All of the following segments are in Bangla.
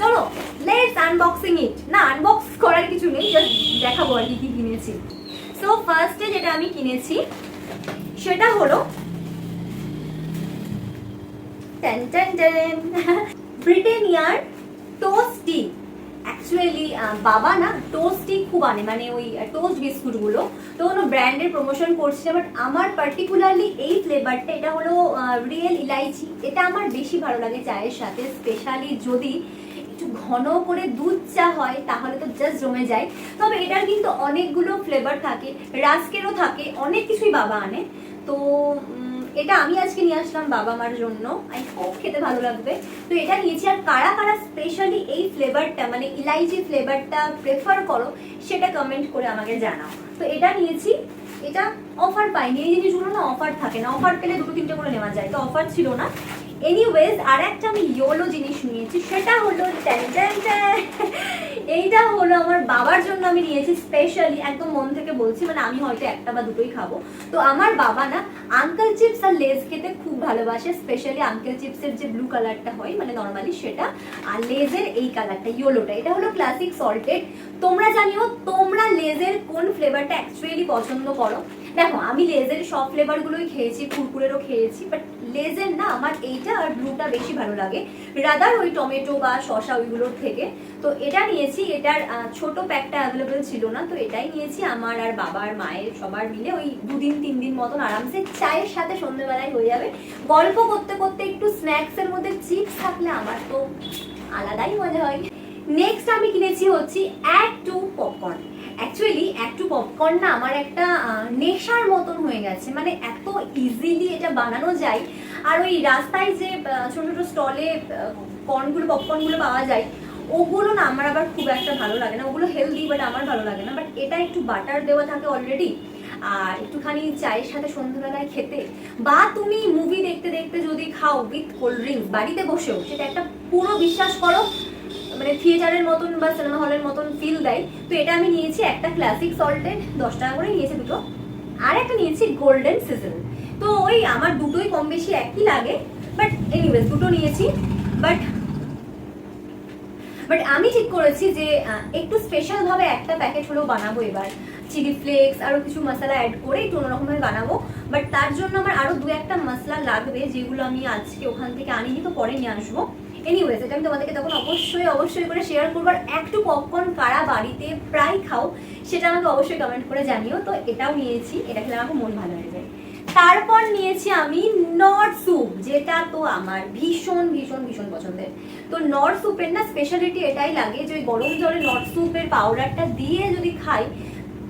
চলো লেটস আনবক্সিং ইট না আনবক্স করার কিছু নেই জাস্ট দেখাবো আর কি কিনেছি। সো ফার্স্টে যেটা আমি কিনেছি, সেটা হলো টেন টেন টেন। ব্রিটেনিয়ার টোস্টি অ্যাকচুয়ালি বাবা না টোস্টই খুব আনে মানে ওই টোস্ট বিস্কুটগুলো। তো কোনো ব্র্যান্ডের প্রমোশন করছে বাট আমার পার্টিকুলারলি এই ফ্লেভারটা এটা হলো রিয়েল ইলাইচি। এটা আমার বেশি ভালো লাগে চায়ের সাথে স্পেশালি যদি একটু ঘন করে দুধ চা হয়, তাহলে তো জাস্ট জমে যায়। তবে এটার কিন্তু অনেকগুলো ফ্লেভার থাকে, রাস্কেরও থাকে, অনেক কিছুই বাবা আনে। তো এটা আমি আজকে নিয়ে আসলাম বাবা মার জন্য। আই হোপ খেতে ভালো লাগবে। তো এটা নিয়েছি, আর কারা কারা স্পেশালি এই ফ্লেভারটা মানে ইলাইচি ফ্লেভারটা প্রেফার করো, সেটা কমেন্ট করে আমাকে জানাও। তো এটা নিয়েছি, এটা অফার পাইনি। এই জিনিসগুলো না অফার থাকে না। অফার পেলে দুটো তিনটে করে নেওয়া যায়। তো অফার ছিল না। এনিওয়েজ আর একটা আমি ইয়োলো জিনিস নিয়েছি, সেটা হলো। এইটা হলো আমার বাবার জন্য আমি নিয়েছি স্পেশালি একদম মন থেকে বলছি মানে আমি হয়তো একটা বা দুটোই খাব। তো আমার বাবা না আঙ্কেল চিপস আর লেজ খেতে খুব ভালোবাসে স্পেশালি আঙ্কেল চিপসের যে ব্লু কালারটা হয় মানে নর্মালি সেটা, আর লেজের এই কালারটা ইয়োলোটা এটা হলো ক্লাসিক সল্টেড তোমরা জানিও, তোমরা লেজের কোন ফ্লেভারটা অ্যাকচুয়ালি পছন্দ করো? দেখো, আমি লেজের সব ফ্লেভারগুলোই খেয়েছি, কুরকুরেরও খেয়েছি বাট লেজের না, আমার এইটা আর ব্লুটা বেশি ভালো লাগে। রাদার ওই টমেটো বা শসা ওইগুলোর থেকে। তো এটা নিয়েছি, এটার ছোট প্যাকটা অ্যাভেলেবেল ছিল না, তো এটাই নিয়েছি। আমার আর বাবার মায়ের সবার মিলে ওই দুদিন তিন দিন মতন আরামসে চায়ের সাথে সন্ধ্যেবেলায় হয়ে যাবে। গল্প করতে করতে একটু স্ন্যাক্সের মধ্যে চিপস থাকলে আমার তো আলাদাই মজা হয়। নেক্সট আমি কিনেছি হচ্ছে Act two popcorn actually Act two popcorn না আমার একটা নেশার মতন হয়ে গেছে। মানে এত ইজিলি এটা বানানো যায়। আর ওই রাস্তায় যে ছোট ছোট স্টলে কর্নগুলো পপকর্নগুলো পাওয়া যায়, ওগুলো না আমার আবার খুব একটা ভালো লাগে না। ওগুলো হেলদি বাট আমার ভালো লাগে না। বাট এটা একটু বাটার দেওয়া থাকে অলরেডি আর একটুখানি চায়ের সাথে সন্ধ্যাবেলায় খেতে। বা তুমি মুভি দেখতে দেখতে যদি খাও উইথ কোল্ড ড্রিঙ্কস বাড়িতে বসেও, সেটা একটা পুরো বিশ্বাস করো মানে থিয়েটারের মতন বা সিনেমা হলের মতন ফিল দেয়। তো এটা আমি নিয়েছি একটা ক্লাসিক সল্টেড দশ টাকা করে নিয়েছি দুটো। আর একটা নিয়েছি গোল্ডেন সিজন তো ওই আমার দুটোই কম বেশি একই লাগে বাট এনিওয়েজ দুটো নিয়েছি। বাট বাট আমি ঠিক করেছি যে একটু স্পেশালভাবে একটা প্যাকেট হলেও বানাবো এবার। চিলি ফ্লেক্স আরও কিছু মশলা অ্যাড করে একটু অন্যরকম ভাবে বানাবো। বাট তার জন্য আমার আরও দু একটা মশলা লাগবে, যেগুলো আমি আজকে ওখান থেকে আনিনি, তো পরে নিয়ে আসব। এনিওয়েজ এটা আমি তোমাদেরকে তখন অবশ্যই অবশ্যই করে শেয়ার করব। আর একটু পপকর্ন কারা বাড়িতে প্রায় খাও, সেটা আমাকে অবশ্যই কমেন্ট করে জানিও। তো এটাও নিয়েছি, এটা খেলে আমার মন ভালো হয়ে যায়। তারপর নিয়েছি আমি নর্থ স্যুপ যেটা তো আমার ভীষণ ভীষণ ভীষণ পছন্দের। তো নর্থ স্যুপের না স্পেশালিটি এটাই লাগে যে ওই গরম জলে নর্থ স্যুপের পাউডারটা দিয়ে যদি খাই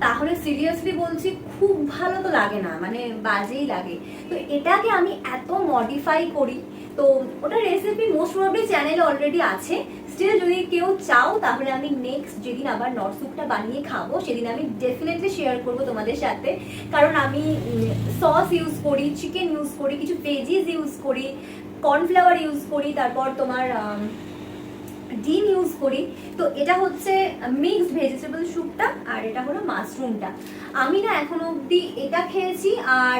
তাহলে সিরিয়াসলি বলছি খুব ভালো তো লাগে না মানে বাজেই লাগে। তো এটাকে আমি এত মডিফাই করি, তো ওটা রেসিপি মোস্ট প্রবলি চ্যানেলে অলরেডি আছে। স্টিল যদি কেউ চাও, তাহলে আমি নেক্সট যেদিন আবার নর্থ স্যুপটা বানিয়ে খাব, সেদিন আমি ডেফিনেটলি শেয়ার করব তোমাদের সাথে। কারণ আমি সস ইউজ করি চিকেন ইউজ করি, কিছু ভেজিস ইউজ করি কর্নফ্লাওয়ার ইউজ করি, তারপর তোমার ডিম ইউজ করি। তো এটা হচ্ছে মিক্সড ভেজিটেবল স্যুপটা আর এটা হলো মাশরুমটা আমি না এখন অবধি এটা খেয়েছি আর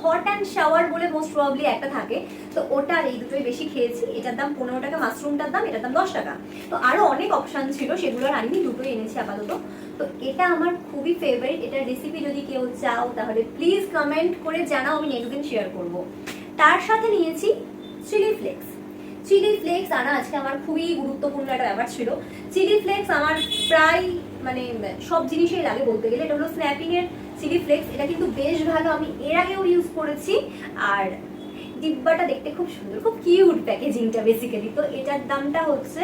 হট অ্যান্ড শাওয়ার বলে মোস্ট প্রবলি একটা থাকে। তো ওটা আর এই দুটোই বেশি খেয়েছি। এটার দাম পনেরো টাকা মাশরুমটার দাম এটার দাম দশ টাকা। তো আরও অনেক অপশান ছিল, সেগুলো আর আনিনি দুটোই এনেছি আপাতত। তো এটা আমার খুবই ফেভারিট এটার রেসিপি যদি কেউ চাও, তাহলে প্লিজ কমেন্ট করে জানাও, আমি নেক্সট দিন শেয়ার করব। তার সাথে নিয়েছি চিলি ফ্লেক্স চিলি ফ্লেক্স আনা আজকে আমার খুবই গুরুত্বপূর্ণ একটা ব্যাপার ছিল। চিলি ফ্লেক্স আমার প্রায় মানে সব জিনিসেই লাগে বলতে গেলে এটা হলো স্ন্যাপিং এর চিলি ফ্লেক্স এটা কিন্তু বেশ ভালো, আমি এর আগেও ইউজ করেছি। আর ডিব্বাটা দেখতে খুব সুন্দর, খুব কিউট প্যাকেজিংটা বেসিক্যালি তো এটার দামটা হচ্ছে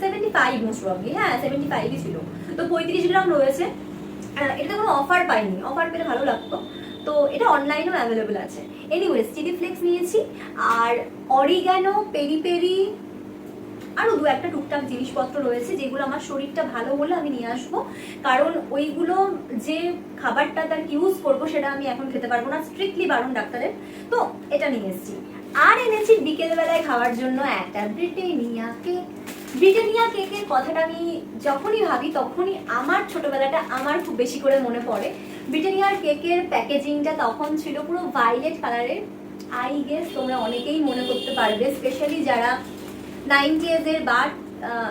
সেভেন্টি ফাইভ মোস্ট প্রবলি হ্যাঁ সেভেন্টি ফাইভই ছিল। তো পঁয়ত্রিশ গ্রাম রয়েছে। এটাতে কোনো অফার পাইনি। অফার পেলে ভালো লাগতো। তো এটা অনলাইনেও অ্যাভেলেবেল আছে। এনিওয়েজ চিলি ফ্লেক্স নিয়েছি, আর অরিগ্যানো পেরি পেরি আরও দু একটা টুকটাক জিনিসপত্র রয়েছে যেগুলো আমার শরীরটা ভালো হলে আমি নিয়ে আসব। কারণ ওইগুলো যে খাবারটা তার ইউজ করব সেটা আমি এখন খেতে পারব না স্ট্রিক্টলি বারণ ডাক্তারের। তো এটা নিয়ে এসেছি। আর এনেছি বিকেলবেলায় খাওয়ার জন্য একটা ব্রিটেনিয়া কেক। ব্রিটেনিয়া কেকের কথাটা আমি যখনই ভাবি তখনই আমার ছোটবেলাটা আমার খুব বেশি করে মনে পড়ে। ব্রিটেনিয়ার কেকের প্যাকেজিংটা তখন ছিল পুরো ভাইলেট কালারের আই গেস তোমরা অনেকেই মনে করতে পারবে স্পেশালি যারা নাইনটি এর বা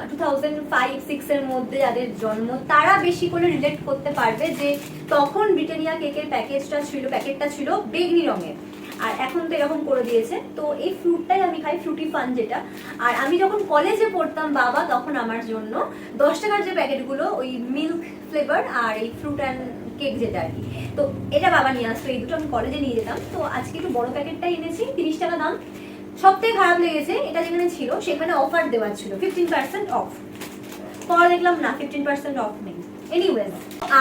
টু থাউজেন্ড ফাইভ সিক্সের মধ্যে যাদের জন্ম, তারা বেশি করে রিলেট করতে পারবে যে তখন ব্রিটানিয়া কেকের প্যাকেজটা ছিল প্যাকেটটা ছিল বেগনি রঙের। আর এখন তো এরকম করে দিয়েছে। তো এই ফ্রুটটাই আমি খাই ফ্রুটি ফান যেটা। আর আমি যখন কলেজে পড়তাম বাবা, তখন আমার জন্য দশ টাকার যে প্যাকেটগুলো ওই মিল্ক ফ্লেভার আর এই ফ্রুট অ্যান্ড কেক যেটা আর কি। তো এটা বাবা নিয়ে আসতো এই দুটো আমি কলেজে নিয়ে যেতাম। তো আজকে একটু বড় প্যাকেটটাই এনেছি, তিরিশ টাকা দাম। সব থেকে খারাপ লেগেছে, এটা যেখানে ছিল, সেখানে অফার দেওয়া ছিল ফিফটিন পার্সেন্ট অফ পরে দেখলাম না ফিফটিন পার্সেন্ট অফ নেই। এনিওয়েজ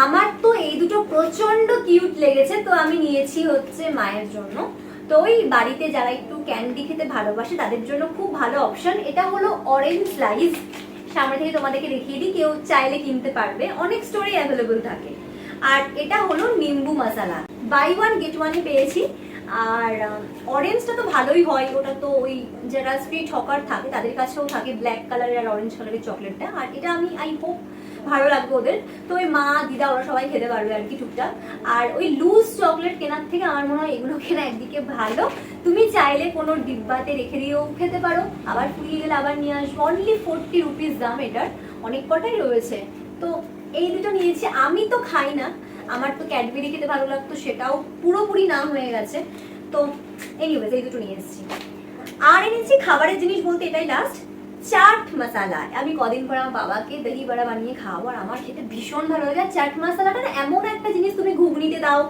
আমার তো এই দুটো প্রচণ্ড কিউট লেগেছে, তো আমি নিয়েছি হচ্ছে মায়ের জন্য। তো ওই বাড়িতে যারা একটু ক্যান্ডি খেতে ভালোবাসে, তাদের জন্য খুব ভালো অপশন এটা হলো অরেঞ্জ স্লাইস সামনে থেকে তোমাদেরকে দেখিয়ে দিই, কেউ চাইলে কিনতে পারবে। অনেক স্টোরে অ্যাভেলেবল থাকে। আর এটা হলো nimbu masala. Buy one get ওয়ানে পেয়েছি। আর অরেঞ্জটা তো ভালোই হয়। ওটা তো ওই যারা স্ট্রিট হকার থাকে, তাদের কাছেও থাকে ব্ল্যাক কালারের আর অরেঞ্জ কালারের চকলেটটা আর এটা আমি আই হোপ ভালো লাগবে ওদের। তো ওই মা, দিদা, ওরা সবাই খেতে পারবে আর কি টুকটাক। আর ওই লুজ চকলেট কেনার থেকে আমার মনে হয় এগুলো কেনা একদিকে ভালো। তুমি চাইলে কোনো ডিব্বাতে রেখে দিয়েও খেতে পারো। আবার ফুরিয়ে গেলে আবার নিয়ে আসব। অনলি ফোরটি রুপিস দাম এটার। অনেক কটাই রয়েছে। তো এই দুটো নিয়েছি, আমি তো খাই না। আমার তো ক্যাডবেরি খেতে ভালো লাগতো, সেটাও পুরোপুরি নাম হয়ে গেছে। তো এনিওয়েজ এই দুটো নিয়ে এসেছি। আর এনেছি খাবারের জিনিস বলতে এটাই লাস্ট চাট মশালা। আমি কদিন পর আমার বাবাকে দহি বড়া বানিয়ে খাওয়াবো, আর আমার খেতে ভীষণ ভালো লাগে। চাট মশালাটা না এমন একটা জিনিস তুমি ঘুগনিতে দাও,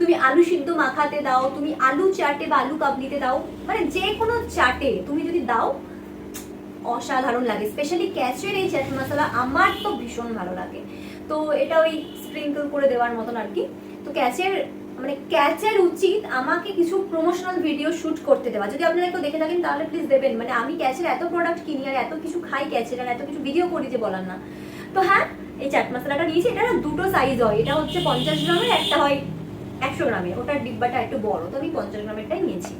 তুমি আলু সিদ্ধ মাখাতে দাও, তুমি আলু চাটে বা আলু কাবলিতে দাও মানে যে কোনো চাটে তুমি যদি দাও অসাধারণ লাগে স্পেশালি ক্যাচের এই চাট মশলা আমার তো ভীষণ ভালো লাগে। তো এটা ওই স্প্রিঙ্কল করে দেওয়ার মতন আর কি। তো ক্যাচের মানে ক্যাচের উচিত আমাকে কিছু প্রমোশনাল ভিডিও শুট করতে দেওয়া। যদি আপনারা কেউ দেখে থাকেন তাহলে প্লিজ দেবেন। মানে আমি ক্যাচের এত প্রোডাক্ট কিনি আর এত কিছু খাই ক্যাচের আর এত কিছু ভিডিও করি যে বলার না। তো হ্যাঁ এই চাট মশলাটা নিয়েছি। এটা দুটো সাইজ হয়। এটা হচ্ছে পঞ্চাশ গ্রামের, একটা হয় একশো গ্রামের। ওটার ডিব্বাটা একটু বড়। তো আমি পঞ্চাশ গ্রামেরটাই নিয়েছি।